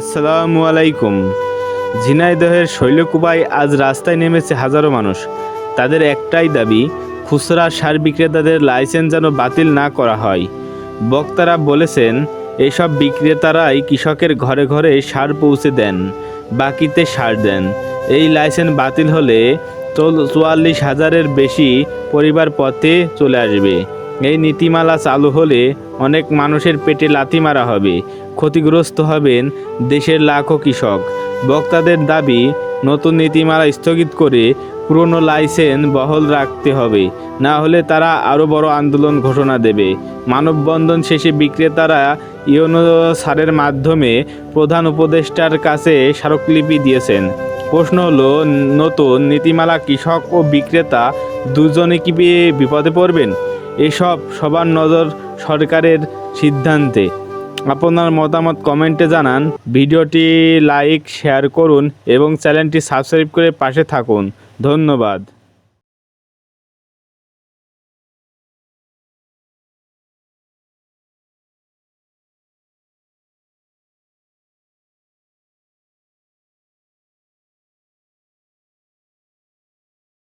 আসসালামু আলাইকুম। ঝিনাইদহের শৈলকুপায় আজ রাস্তায় নেমেছে হাজারো মানুষ। তাদের একটাই দাবি, খুচরা সার বিক্রেতাদের লাইসেন্স যেন বাতিল না করা হয়। বক্তারা বলেছেন, এসব বিক্রেতারাই কৃষকের ঘরে ঘরে সার পৌঁছে দেন, বাকিতে সার দেন। এই লাইসেন্স বাতিল হলে চুয়াল্লিশ হাজারের বেশি পরিবার পথে চলে আসবে। এই নীতিমালা চালু হলে অনেক মানুষের পেটে লাথি মারা হবে। ক্ষতিগ্রস্ত হবেন দেশের লাখো কৃষক। বক্তাদের দাবি, নতুন নীতিমালা স্থগিত করে পুরনো লাইসেন্স বহল রাখতে হবে। না হলে তারা আরও বড় আন্দোলন ঘোষণা দেবে। মানববন্ধন শেষে বিক্রেতারা ইউনো সারের মাধ্যমে প্রধান উপদেষ্টার কাছে স্মারকলিপি দিয়েছেন। প্রশ্ন হলো, নতুন নীতিমালা কৃষক ও বিক্রেতা দুজনে কি বিপদে পড়বেন? এসব সবার নজর সরকারের সিদ্ধান্তে। আপনার মতামত কমেন্টে জানান। ভিডিওটি লাইক, শেয়ার করুন এবং চ্যানেলটি সাবস্ক্রাইব করে পাশে থাকুন। ধন্যবাদ।